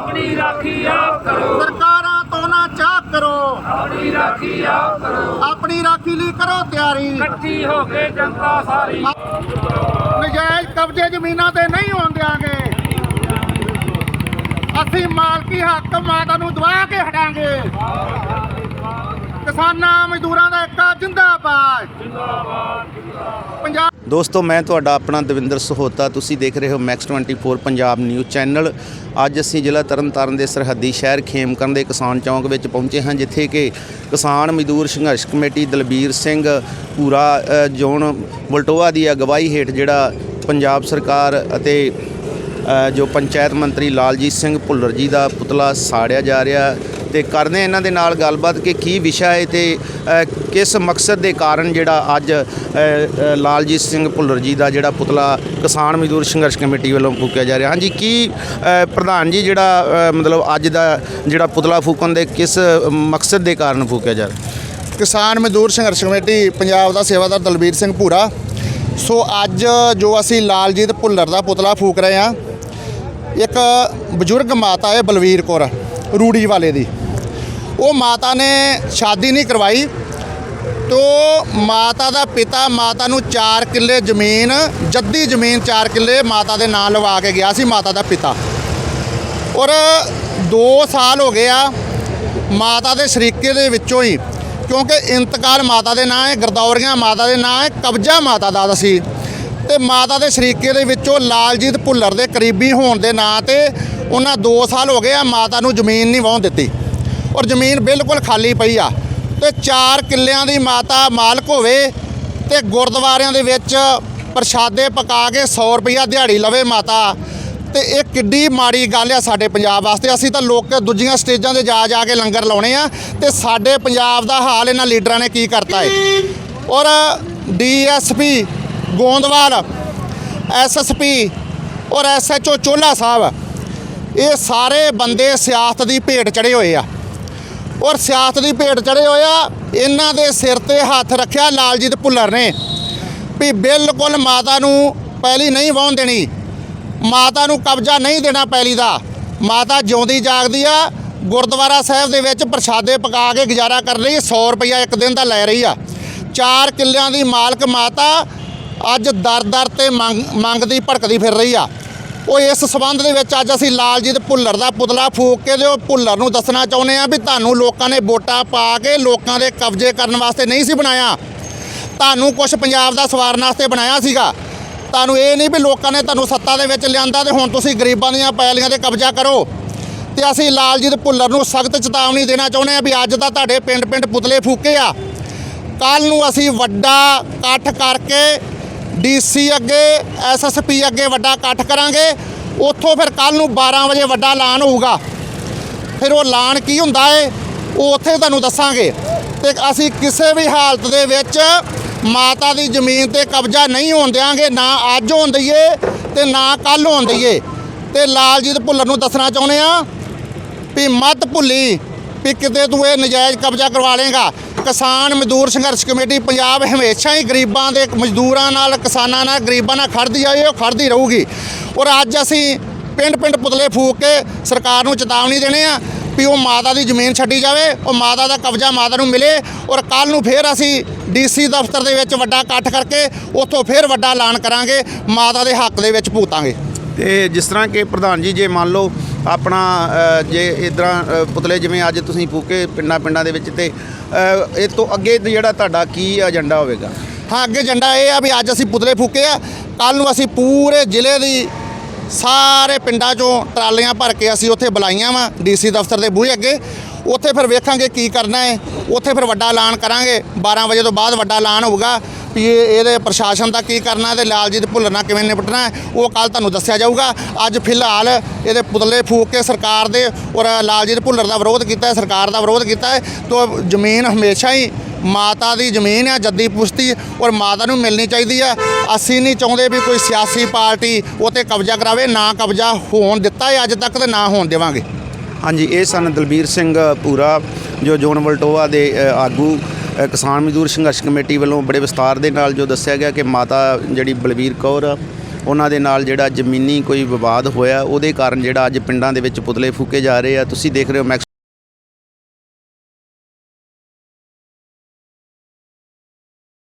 ਆਪਣੀ ਰਾਖੀ ਆਪ ਕਰੋ। ਸਰਕਾਰਾਂ ਤੋਂ ਨਾ ਚਾਪ ਕਰੋ। ਆਪਣੀ ਰਾਖੀ ਆਪ ਕਰੋ। ਆਪਣੀ ਰਾਖੀ ਲਈ ਕਰੋ ਤਿਆਰੀ। ਇਕੱਠੀ ਹੋ ਕੇ ਜਨਤਾ ਸਾਰੀ। ਨਜਾਇਜ਼ ਕਬਜ਼ੇ ਜ਼ਮੀਨਾਂ ਤੇ ਨਹੀਂ ਹੋਣ ਦਿਆਂਗੇ। ਅਸੀਂ ਮਾਲਕੀ ਹੱਕ ਮਾਤਾ ਨੂੰ ਦਵਾ ਕੇ ਹਟਾਂਗੇ। ਕਿਸਾਨਾਂ ਮਜ਼ਦੂਰਾਂ ਦਾ ਇੱਕਾ ਜਿੰਦਾਬਾਦ ਜਿੰਦਾਬਾਦ। ਦੋਸਤੋ, ਮੈਂ ਤੁਹਾਡਾ ਆਪਣਾ ਦਵਿੰਦਰ ਸਹੋਤਾ। ਤੁਸੀਂ ਦੇਖ ਰਹੇ ਹੋ ਮੈਕਸ 24 ਪੰਜਾਬ ਨਿਊਜ਼ ਚੈਨਲ ਅੱਜ ਅਸੀਂ ਜ਼ਿਲ੍ਹਾ ਤਰਨਤਾਰਨ ਦੇ ਸਰਹੱਦੀ ਸ਼ਹਿਰ ਖੇਮਕਰਨ ਦੇ ਕਿਸਾਨ ਚੌਂਕ ਵਿੱਚ ਪਹੁੰਚੇ ਹਾਂ, ਜਿੱਥੇ ਕਿ ਕਿਸਾਨ ਮਜ਼ਦੂਰ ਸੰਘਰਸ਼ ਕਮੇਟੀ ਦਲਬੀਰ ਸਿੰਘ ਪੂਰਾ ਜ਼ੋਨ ਵਲਟੋਆ ਦੀ ਅਗਵਾਈ ਹੇਠ ਜਿਹੜਾ ਪੰਜਾਬ ਸਰਕਾਰ ਅਤੇ ਜੋ ਪੰਚਾਇਤ ਮੰਤਰੀ ਲਾਲਜੀਤ ਸਿੰਘ ਭੁੱਲਰ ਜੀ ਦਾ ਪੁਤਲਾ ਸਾੜਿਆ ਜਾ ਰਿਹਾ। ਤੇ ਕਰਦੇ ਹਾਂ ਇਹਨਾਂ ਦੇ ਨਾਲ ਗੱਲਬਾਤ ਕਿ ਕੀ ਵਿਸ਼ਾ ਹੈ ਤੇ ਕਿਸ ਮਕਸਦ ਦੇ ਕਾਰਨ ਜਿਹੜਾ ਅੱਜ ਲਾਲਜੀਤ ਸਿੰਘ ਭੁੱਲਰ ਜੀ ਦਾ ਜਿਹੜਾ ਪੁਤਲਾ ਕਿਸਾਨ ਮਜ਼ਦੂਰ ਸੰਘਰਸ਼ ਕਮੇਟੀ ਵੱਲੋਂ ਫੂਕਿਆ ਜਾ ਰਿਹਾ। ਹਾਂਜੀ, ਕੀ ਪ੍ਰਧਾਨ ਜੀ ਜਿਹੜਾ ਮਤਲਬ ਅੱਜ ਦਾ ਜਿਹੜਾ ਪੁਤਲਾ ਫੂਕਣ ਦੇ ਕਿਸ ਮਕਸਦ ਦੇ ਕਾਰਨ ਫੂਕਿਆ ਜਾ ਰਿਹਾ? ਕਿਸਾਨ ਮਜ਼ਦੂਰ ਸੰਘਰਸ਼ ਕਮੇਟੀ ਪੰਜਾਬ ਦਾ ਸੇਵਾਦਾਰ ਦਲਬੀਰ ਸਿੰਘ ਭੂਰਾ। ਸੋ ਅੱਜ ਜੋ ਅਸੀਂ ਲਾਲਜੀਤ ਭੁੱਲਰ ਦਾ ਪੁਤਲਾ ਫੂਕ ਰਹੇ ਹਾਂ, ਇੱਕ ਬਜ਼ੁਰਗ ਮਾਤਾ ਹੈ ਬਲਵੀਰ ਕੌਰ, ਰੂੜੀ ਵਾਲੇ ਦੀ। ਉਹ ਮਾਤਾ ਨੇ ਸ਼ਾਦੀ ਨਹੀਂ ਕਰਵਾਈ। ਤੋ ਮਾਤਾ ਦਾ ਪਿਤਾ ਮਾਤਾ ਨੂੰ 4 ਕਿੱਲੇ ਜ਼ਮੀਨ, ਜੱਦੀ ਜ਼ਮੀਨ 4 ਕਿੱਲੇ ਮਾਤਾ ਦੇ ਨਾਂ ਲਵਾ ਕੇ ਗਿਆ ਸੀ ਮਾਤਾ ਦਾ ਪਿਤਾ। ਔਰ 2 ਸਾਲ ਹੋ ਗਏ ਆ ਮਾਤਾ ਦੇ ਸ਼ਰੀਕੇ ਦੇ ਵਿੱਚੋਂ ਹੀ, ਕਿਉਂਕਿ ਇੰਤਕਾਲ ਮਾਤਾ ਦੇ ਨਾਂ ਹੈ, ਗਰਦੌਰੀਆਂ ਮਾਤਾ ਦੇ ਨਾਂ ਹੈ, ਕਬਜ਼ਾ ਮਾਤਾ ਦਾ ਸੀ। ਤੇ ਮਾਤਾ ਦੇ ਸ਼ਰੀਕੇ ਦੇ ਵਿੱਚੋਂ ਲਾਲਜੀਤ ਭੁੱਲਰ ਦੇ ਕਰੀਬੀ ਹੋਣ ਦੇ ਨਾਂ ਤੇ ਉਹਨਾਂ 2 ਸਾਲ ਹੋ ਗਏ ਆ ਮਾਤਾ ਨੂੰ ਜ਼ਮੀਨ ਨਹੀਂ ਵਾਹੁਣ ਦਿੱਤੀ। ਔਰ ਜ਼ਮੀਨ ਬਿਲਕੁਲ ਖਾਲੀ ਪਈ ਆ। ਤੇ 4 ਕਿੱਲਿਆਂ ਦੀ ਮਾਤਾ ਮਾਲਕ ਹੋਵੇ ਤੇ ਗੁਰਦੁਆਰਿਆਂ ਦੇ ਵਿੱਚ ਪ੍ਰਸ਼ਾਦੇ ਪਕਾ ਕੇ 100 ਰੁਪਈਆ ਦਿਹਾੜੀ ਲਵੇ ਮਾਤਾ। ਤੇ ਇਹ ਕਿੱਡੀ ਮਾੜੀ ਗੱਲ ਆ ਸਾਡੇ ਪੰਜਾਬ ਵਾਸਤੇ। ਅਸੀਂ ਤਾਂ ਲੋਕ ਦੂਜੀਆਂ ਸਟੇਜਾਂ ਤੇ ਜਾ ਜਾ ਕੇ ਲੰਗਰ ਲਾਉਣੇ ਆ ਤੇ ਸਾਡੇ ਪੰਜਾਬ ਦਾ ਹਾਲ ਇਹਨਾਂ ਲੀਡਰਾਂ ਨੇ ਕੀ ਕਰਤਾ ਏ। ਔਰ ਡੀਐਸਪੀ ਗੋਂਦਵਾਲ, ਐਸਐਸਪੀ ਔਰ ਐਸਐਚਓ ਚੋਲਾ ਸਾਹਿਬ, ਇਹ ਸਾਰੇ ਬੰਦੇ ਸਿਆਸਤ ਦੀ ਭੇਟ ਚੜੇ ਹੋਏ ਆ। ਔਰ ਸਿਆਸਤ ਦੀ ਭੇਟ ਚੜੇ ਹੋਏ ਆ, ਇਹਨਾਂ ਦੇ ਸਿਰ ਤੇ ਹੱਥ ਰੱਖਿਆ ਲਾਲਜੀਤ ਭੁੱਲਰ ਨੇ। ਵੀ ਬਿਲਕੁਲ ਮਾਤਾ ਨੂੰ ਪਹਿਲੀ ਨਹੀਂ ਵਾਹੁਣ ਦੇਣੀ, ਮਾਤਾ ਨੂੰ ਕਬਜ਼ਾ ਨਹੀਂ ਦੇਣਾ ਪੈਲੀ ਦਾ। ਮਾਤਾ ਜਿਉਂਦੀ ਜਾਗਦੀ ਆ, ਗੁਰਦੁਆਰਾ ਸਾਹਿਬ ਦੇ ਵਿੱਚ ਪ੍ਰਸ਼ਾਦੇ ਪਕਾ ਕੇ ਗੁਜ਼ਾਰਾ ਕਰ ਰਹੀ 100 ਰੁਪਈਆ ਇੱਕ ਦਿਨ ਦਾ ਲੈ ਰਹੀ ਆ। ਚਾਰ ਕਿੱਲਿਆਂ ਦੀ ਮਾਲਕ ਮਾਤਾ ਅੱਜ ਦਰ-ਦਰ ਤੇ ਮੰਗ ਮੰਗਦੀ ਭੜਕਦੀ ਫਿਰ ਰਹੀ ਆ। ਉਹ ਇਸ ਸਬੰਧ ਦੇ ਵਿੱਚ ਅੱਜ ਅਸੀਂ ਲਾਲਜੀਤ ਭੁੱਲਰ ਦਾ ਪੁਤਲਾ ਫੂਕ ਕੇ ਤੇ ਉਹ ਭੁੱਲਰ ਨੂੰ ਦੱਸਣਾ ਚਾਹੁੰਦੇ ਆ ਵੀ ਤੁਹਾਨੂੰ ਲੋਕਾਂ ਨੇ ਵੋਟਾਂ ਪਾ ਕੇ ਲੋਕਾਂ ਦੇ ਕਬਜ਼ੇ ਕਰਨ ਵਾਸਤੇ ਨਹੀਂ ਸੀ ਬਣਾਇਆ। ਤੁਹਾਨੂੰ ਕੁਝ ਪੰਜਾਬ ਦਾ ਸਵਾਰਨ ਵਾਸਤੇ ਬਣਾਇਆ ਸੀਗਾ। ਤੁਹਾਨੂੰ ਇਹ ਨਹੀਂ ਵੀ ਲੋਕਾਂ ਨੇ ਤੁਹਾਨੂੰ ਸੱਤਾ ਦੇ ਵਿੱਚ ਲਿਆਂਦਾ ਤੇ ਹੁਣ ਤੁਸੀਂ ਗਰੀਬਾਂ ਦੀਆਂ ਪੈਲੀਆਂ ਤੇ ਕਬਜ਼ਾ ਕਰੋ। ਤੇ ਅਸੀਂ ਲਾਲਜੀਤ ਭੁੱਲਰ ਨੂੰ ਸਖਤ ਚੇਤਾਵਨੀ ਦੇਣਾ ਚਾਹੁੰਦੇ ਆ ਵੀ ਅੱਜ ਤਾਂ ਤੁਹਾਡੇ ਪਿੰਡ-ਪਿੰਡ ਪੁਤਲੇ ਫੂਕੇ ਆ। ਕੱਲ ਨੂੰ ਅਸੀਂ ਵੱਡਾ ਇਕੱਠ ਕਰਕੇ ਡੀਸੀ ਅੱਗੇ ਐਸਐਸਪੀ ਅੱਗੇ ਵੱਡਾ ਇਕੱਠ ਕਰਾਂਗੇ। ਉੱਥੋਂ ਫਿਰ ਕੱਲ ਨੂੰ 12 ਵਜੇ ਵੱਡਾ ਐਲਾਨ ਹੋਊਗਾ। ਫਿਰ ਉਹ ਐਲਾਨ ਕੀ ਹੁੰਦਾ ਏ? ਉਹ ਉੱਥੇ ਤੁਹਾਨੂੰ ਦੱਸਾਂਗੇ। ਤੇ ਅਸੀਂ ਕਿਸੇ ਵੀ ਹਾਲਤ ਦੇ ਵਿੱਚ ਮਾਤਾ ਦੀ ਜ਼ਮੀਨ ਤੇ ਕਬਜ਼ਾ ਨਹੀਂ ਹੋਣ ਦਿਆਂਗੇ, ਨਾ ਅੱਜ ਹੋਣ ਦਈਏ ਤੇ ਨਾ ਕੱਲ ਹੋਣ ਦਈਏ। ਤੇ ਲਾਲਜੀਤ ਭੁੱਲਰ ਨੂੰ ਦੱਸਣਾ ਚਾਹੁੰਦੇ ਆ ਵੀ ਮਤ ਭੁੱਲੀ ਵੀ ਕਿਤੇ ਤੂੰ ਇਹ ਨਜਾਇਜ਼ ਕਬਜ਼ਾ ਕਰਵਾ ਲੇਗਾ ਕਿਸਾਨ ਮਜ਼ਦੂਰ ਸੰਘਰਸ਼ ਕਮੇਟੀ ਪੰਜਾਬ ਹਮੇਸ਼ਾ ਹੀ ਗਰੀਬਾਂ ਦੇ ਮਜ਼ਦੂਰਾਂ ਨਾਲ, ਕਿਸਾਨਾਂ ਨਾਲ, ਗਰੀਬਾਂ ਨਾਲ ਖੜਦੀ ਆਈ ਉਹ ਖੜਦੀ ਰਹੂਗੀ। ਔਰ ਅੱਜ ਅਸੀਂ ਪਿੰਡ ਪਿੰਡ ਪੁਤਲੇ ਫੂਕ ਕੇ ਸਰਕਾਰ ਨੂੰ ਚੇਤਾਵਨੀ ਦੇਣੇ ਆ ਵੀ ਉਹ ਮਾਤਾ ਦੀ ਜ਼ਮੀਨ ਛੱਡੀ ਜਾਵੇ, ਉਹ ਮਾਤਾ ਦਾ ਕਬਜ਼ਾ ਮਾਤਾ ਨੂੰ ਮਿਲੇ ਔਰ ਕੱਲ ਨੂੰ ਫੇਰ ਅਸੀਂ ਡੀਸੀ ਦਫ਼ਤਰ ਦੇ ਵਿੱਚ ਵੱਡਾ ਇਕੱਠ ਕਰਕੇ ਉੱਥੋਂ ਫੇਰ ਵੱਡਾ ਐਲਾਨ ਕਰਾਂਗੇ, ਮਾਤਾ ਦੇ ਹੱਕ ਦੇ ਵਿੱਚ ਭੂਤਾਂਗੇ। ਤੇ ਜਿਸ ਤਰ੍ਹਾਂ ਕਿ ਪ੍ਰਧਾਨ ਜੀ, ਜੇ ਮੰਨ ਲਓ ਆਪਣਾ ਜੇ ਇਦਾਂ ਪੁਤਲੇ ਜਿਵੇਂ ਅੱਜ ਤੁਸੀਂ ਫੂਕੇ ਪਿੰਡਾਂ ਪਿੰਡਾਂ ਦੇ ਵਿੱਚ ਤੇ ਇਹ ਤੋਂ ਅੱਗੇ ਜਿਹੜਾ ਤੁਹਾਡਾ ਕੀ ਏਜੰਡਾ ਹੋਵੇਗਾ? ਹਾਂ, ਅੱਗੇ ਏਜੰਡਾ ਇਹ ਆ ਵੀ ਅੱਜ ਅਸੀਂ ਪੁਤਲੇ ਫੂਕੇ ਆ। ਕੱਲ ਨੂੰ ਅਸੀਂ ਪੂਰੇ ਜ਼ਿਲ੍ਹੇ ਦੀ ਸਾਰੇ ਪਿੰਡਾਂ ਚੋਂ ਟਰਾਲੀਆਂ ਭਰ ਕੇ ਅਸੀਂ ਉੱਥੇ ਬੁਲਾਈਆਂ ਵਾ ਡੀਸੀ ਦਫ਼ਤਰ ਦੇ ਬੂਹੇ ਅੱਗੇ। ਉੱਥੇ ਫਿਰ ਵੇਖਾਂਗੇ ਕੀ ਕਰਨਾ ਹੈ ਉੱਥੇ ਫਿਰ ਵੱਡਾ ਐਲਾਨ ਕਰਾਂਗੇ। 12 ਵਜੇ ਤੋਂ ਬਾਅਦ ਵੱਡਾ ਐਲਾਨ ਹੋਊਗਾ। ਵੀ ਇਹ ਇਹਦੇ ਪ੍ਰਸ਼ਾਸਨ ਦਾ ਕੀ ਕਰਨਾ ਤੇ ਲਾਲਜੀਤ ਭੁੱਲਰ ਨਾਲ ਕਿਵੇਂ ਨਿਪਟਣਾ ਉਹ ਕੱਲ ਤੁਹਾਨੂੰ ਦੱਸਿਆ ਜਾਊਗਾ। ਅੱਜ ਫਿਲਹਾਲ ਇਹਦੇ ਪੁਤਲੇ ਫੂਕ ਕੇ ਸਰਕਾਰ ਦੇ ਔਰ ਲਾਲਜੀਤ ਭੁੱਲਰ ਦਾ ਵਿਰੋਧ ਕੀਤਾ ਹੈ, ਸਰਕਾਰ ਦਾ ਵਿਰੋਧ ਕੀਤਾ ਹੈ। ਤੋ ਜ਼ਮੀਨ ਹਮੇਸ਼ਾ ਹੀ ਮਾਤਾ ਦੀ ਜ਼ਮੀਨ ਆ, ਜੱਦੀ ਪੁਸ਼ਤੀ, ਔਰ ਮਾਤਾ ਨੂੰ ਮਿਲਣੀ ਚਾਹੀਦੀ ਆ। ਅਸੀਂ ਨਹੀਂ ਚਾਹੁੰਦੇ ਵੀ ਕੋਈ ਸਿਆਸੀ ਪਾਰਟੀ ਉਹ ਤੇ ਕਬਜ਼ਾ ਕਰਾਵੇ, ਨਾ ਕਬਜ਼ਾ ਹੋਣ ਦਿੱਤਾ ਹੈ ਅੱਜ ਤੱਕ ਤੇ ਨਾ ਹੋਣ ਦੇਵਾਂਗੇ। ਹਾਂਜੀ, ਇਹ ਸਨ ਦਲਬੀਰ ਸਿੰਘ ਪੂਰਾ, ਜੋ ਜੋਨ ਵਲਟੋਆ ਦੇ ਆਗੂ ਕਿਸਾਨ ਮਜ਼ਦੂਰ ਸੰਘਰਸ਼ ਕਮੇਟੀ ਵੱਲੋਂ ਬੜੇ ਵਿਸਤਾਰ ਦੇ ਨਾਲ ਜੋ ਦੱਸਿਆ ਗਿਆ ਕਿ ਮਾਤਾ ਜਿਹੜੀ ਬਲਬੀਰ ਕੌਰ ਆ, ਉਹਨਾਂ ਦੇ ਨਾਲ ਜਿਹੜਾ ਜ਼ਮੀਨੀ ਕੋਈ ਵਿਵਾਦ ਹੋਇਆ ਉਹਦੇ ਕਾਰਨ ਜਿਹੜਾ ਅੱਜ ਪਿੰਡਾਂ ਦੇ ਵਿੱਚ ਪੁਤਲੇ ਫੂਕੇ ਜਾ ਰਹੇ ਆ। ਤੁਸੀਂ ਦੇਖ ਰਹੇ ਹੋ ਮੈਕਸ